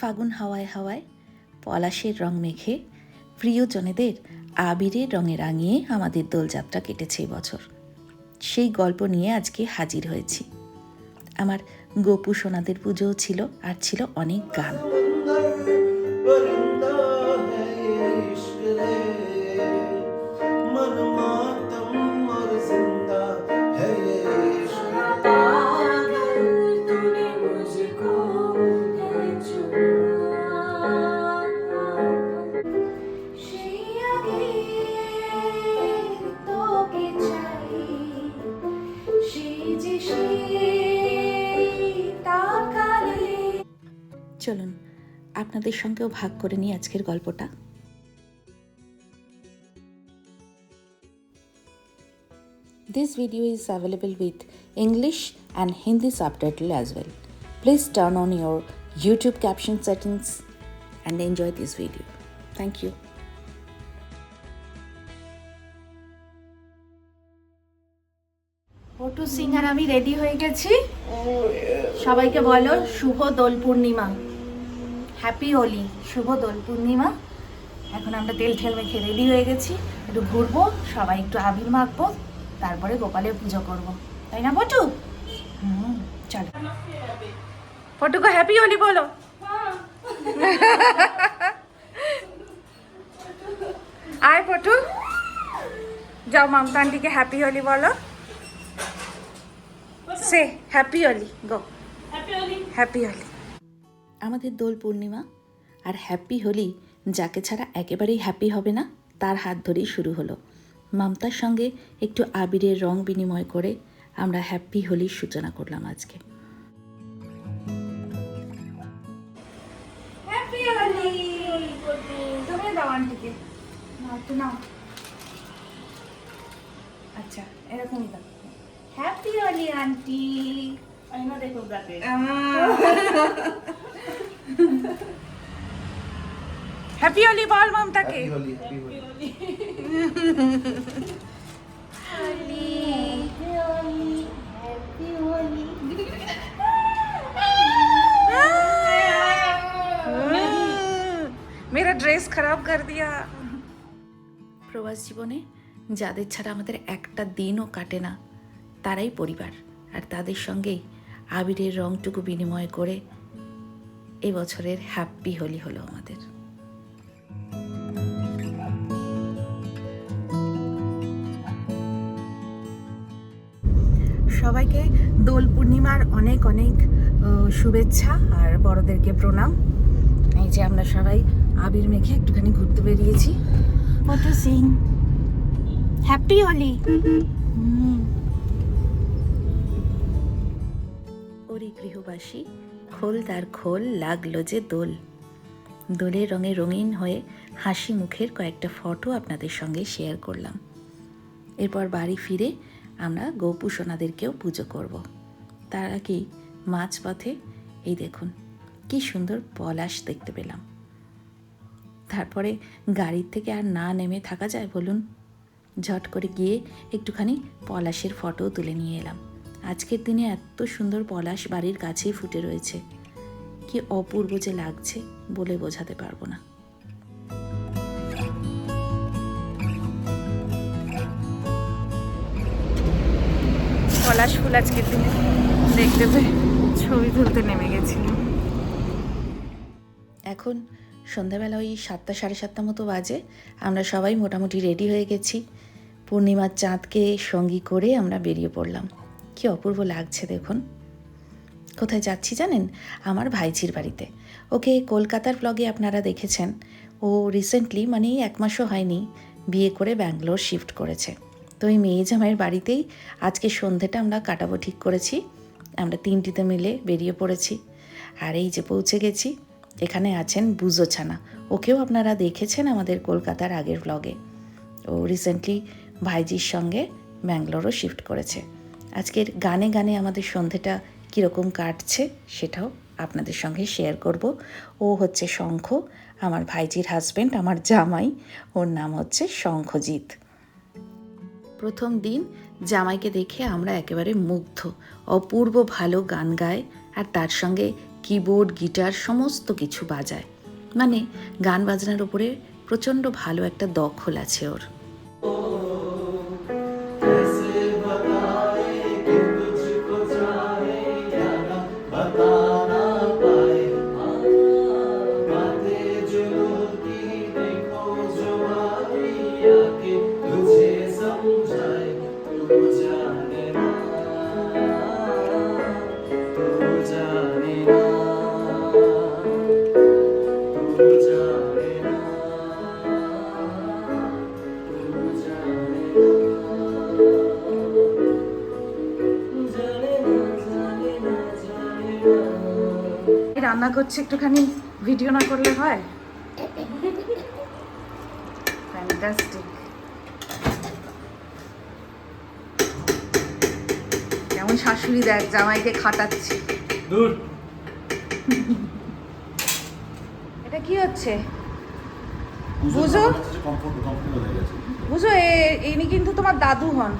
ফাগুন হাওয়ায় হাওয়ায়, পলাশের রং মেখে প্রিয়জনেদের আবিরের রঙে রাঙিয়ে আমাদের দোলযাত্রা কেটেছে বছর। সেই গল্প নিয়ে আজকে হাজির হয়েছি। আমার গোপু সোনাদের পুজোও ছিল, আর ছিল অনেক গান। সঙ্গেও ভাগ করে নিই আজকের গল্পটা This video is available with English and Hindi subtitle as well. Please turn on your YouTube caption settings and enjoy this video. Thank you. পটু সিং আর আমি রেডি হয়ে গেছি সবাইকে বলো শুভ দোল পূর্ণিমা হ্যাপি হোলি শুভ দোল পূর্ণিমা। এখন আমরা তেল ঠেল মেখে রেডি হয়ে গেছি। একটু ঘুরবো সবাই একটু আবির মাখবো তারপরে গোপালের পুজো করব। তাই না পটু? হুম চলো। পটুকে হ্যাপি হোলি বলো। আয় পটু। যাও মমতা আন্টিকে হ্যাপি হোলি বলো। সে হ্যাপি হোলি গো। হ্যাপি হোলি আমাদের দোল পূর্ণিমা। আর হ্যাপি হোলি যাকে ছাড়া একেবারেই হ্যাপি হবে না তার হাত ধরেই শুরু হলো। মামতার সঙ্গে একটু আবিরের রং বিনিময় করে আমরা হ্যাপি হোলির সূচনা করলাম আজকে। আচ্ছা এরকমই দাও। Happy Holi aunty. দেখো হ্যাপি হোলি বল মমতাকে মেরা ড্রেস খারাপ কর দিয়া প্রবাস জীবনে যাদের ছাড়া আমাদের একটা দিনও কাটে না তারাই পরিবার আর তাদের সঙ্গেই আবিরের রংটুকু বিনিময় করে এবছরের হ্যাপি হোলি হলো আমাদের। সবাইকে দোল পূর্ণিমার অনেক অনেক শুভেচ্ছা আর বড়দেরকে প্রণাম। এই যে আমরা সবাই আবির মেখে একটুখানি ঘুরতে বেরিয়েছি। ফটো সিং হ্যাপি হোলি ওরে গৃহবাসী খোল তার খোল লাগল যে দোল। দোলের রঙে রঙিন হয়ে হাসি মুখের কয়েকটা ফটো আপনাদের সঙ্গে শেয়ার করলাম। এরপর বাড়ি ফিরে আমরা গোপু সোনাদেরকেও পুজো করব। তার আগেই মাঝপথে? এই দেখুন, কি সুন্দর পলাশ দেখতে পেলাম। তারপরে গাড়ির থেকে আর না নেমে থাকা যায় বলুন? ঝট করে গিয়ে একটুখানি পলাশের ফটো তুলে নিয়ে এলাম। আজকের দিনে এত সুন্দর পলাশ বাড়ির কাছেই ফুটে রয়েছে। কি অপূর্ব যে লাগছে বলে বোঝাতে পারব না। পলাশ ফুল আজকের দিনে দেখতে পেয়ে ছবি তুলতে নেমে গেছিলাম। এখন সন্ধ্যাবেলা ওই সাতটা সাড়ে সাতটা মতো বাজে আমরা সবাই মোটামুটি রেডি হয়ে গেছি। পূর্ণিমার চাঁদকে সঙ্গী করে আমরা বেরিয়ে পড়লাম। কি অপূর্ব লাগছে দেখুন। কোথায় যাচ্ছি জানেন? আমার ভাইঝির বাড়িতে। ওকে কলকাতার ব্লগে আপনারা দেখেছেন। ও রিসেন্টলি মানে এক মাসও হয়নি, বিয়ে করে ব্যাঙ্গালোর শিফট করেছে। তো ওই মেয়ে জামাইয়ের বাড়িতেই আজকে সন্ধেটা আমরা কাটাবো ঠিক করেছি। আমরা তিনটিতে মিলে বেরিয়ে পড়েছি। আর এই যে পৌঁছে গেছি, এখানে আছেন বুজো ছানা। ওকেও আপনারা দেখেছেন আমাদের কলকাতার আগের ব্লগে ও রিসেন্টলি ভাইজির সঙ্গে ব্যাঙ্গালোরও শিফট করেছে। আজকের গানে গানে আমাদের সন্ধেটা কীরকম কাটছে সেটাও আপনাদের সঙ্গে শেয়ার করব। ও হচ্ছে শঙ্খ, আমার ভাইজির হাজব্যান্ড আমার জামাই, ওর নাম হচ্ছে শঙ্খজিৎ। প্রথম দিন জামাইকে দেখে আমরা একেবারে মুগ্ধ, অপূর্ব ভালো গান গায় আর তার সঙ্গে কিবোর্ড গিটার সমস্ত কিছু বাজায়। মানে গান বাজনার ওপরে প্রচণ্ড ভালো একটা দখল আছে ওর। রান্না করছি একটুখানি ভিডিও না করলে হয়? ফ্যান্টাস্টিক কেমন শাশুড়ি দেখ জামাইকে খাটাচ্ছি। এটা কি হচ্ছে? বুঝো? বুঝো ইনি কিন্তু তোমার দাদু হন।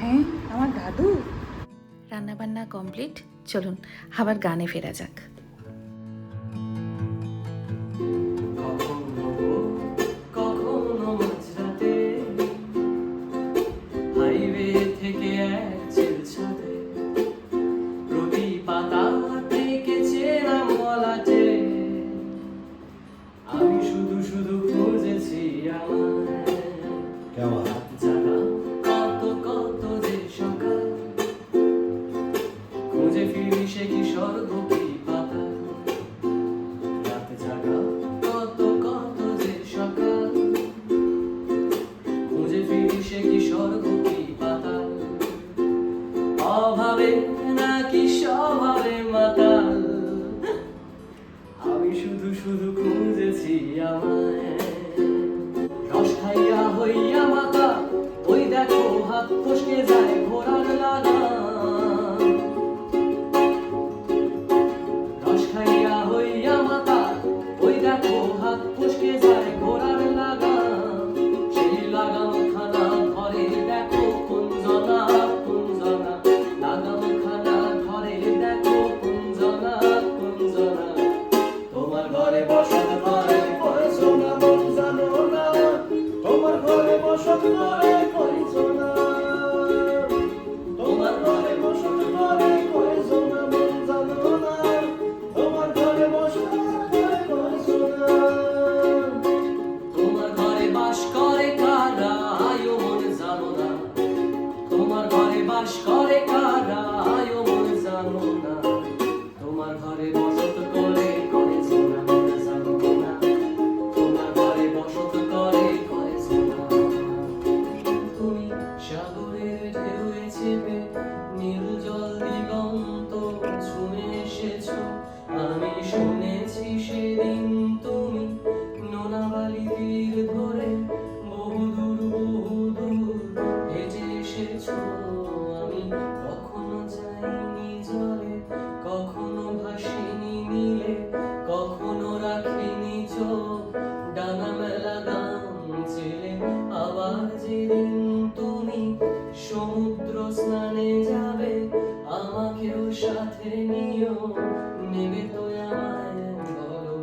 হ্যাঁ আমার দাদু? রান্না বান্না কমপ্লিট চলুন আবার গানে ফেরা যাক। নিও নেবে তো আমায় বলো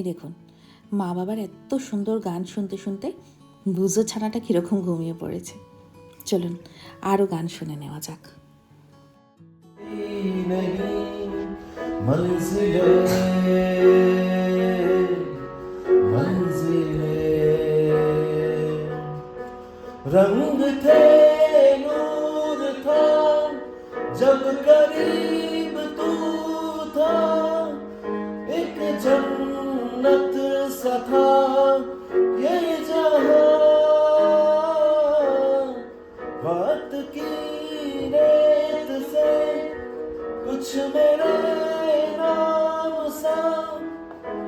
এই দেখুন মা বাবার এত সুন্দর গান শুনতে শুনতে বুঝো ছানাটা কীরকম ঘুমিয়ে পড়েছে চলুন আরও গান শুনে নেওয়া যাক नहीं मंजिले मंजिले रंग थे नूर था जब करीब तू था एक जन्नत सा था ये जहां बात की रेत से कुछ मेरे नाम सा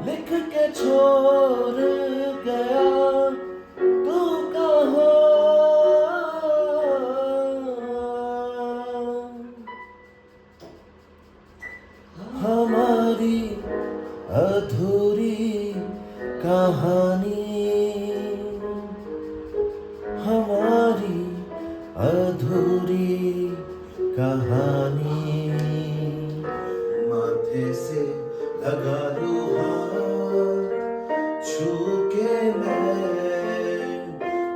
लिख के छोड़ गया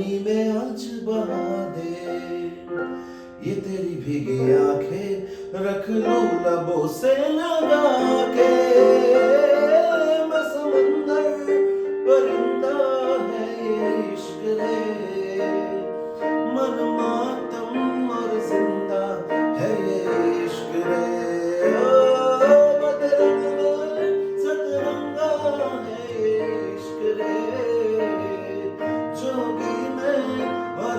पानी में आज बहा दे। ये तेरी भीगी आँखें रख लो लबों से लगा के।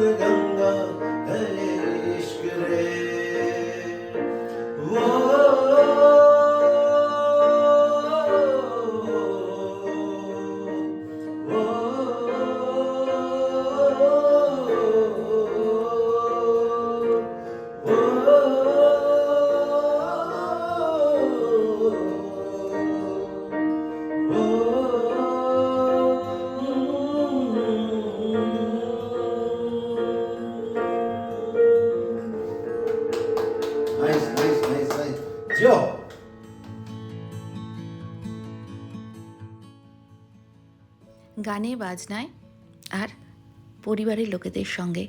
的尴尬 গানে, বাজনায় আর পরিবারের লোকেদের সঙ্গে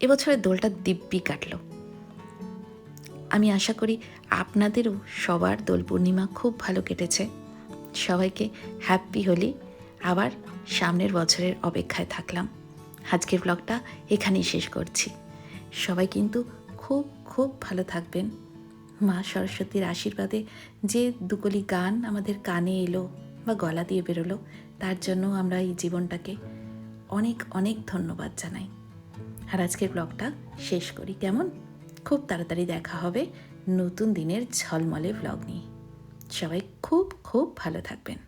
এবছরের দোলটা দিব্যি কাটল। আমি আশা করি আপনাদেরও সবার দোল পূর্ণিমা খুব ভালো কেটেছে। সবাইকে হ্যাপি হোলি। আবার সামনের বছরের অপেক্ষায় থাকলাম। আজকের ব্লগটা এখানেই শেষ করছি। সবাই কিন্তু খুব খুব ভালো থাকবেন। মা সরস্বতীর আশীর্বাদে যে দুকলি গান আমাদের কানে এলো বা গলা দিয়ে বেরোলো তার জন্য আমরা এই জীবনটাকে অনেক অনেক ধন্যবাদ জানাই। আর আজকের ব্লগটা শেষ করি, কেমন? খুব তাড়াতাড়ি দেখা হবে নতুন দিনের ঝলমলে ব্লগ নিয়ে। সবাই খুব খুব ভালো থাকবেন।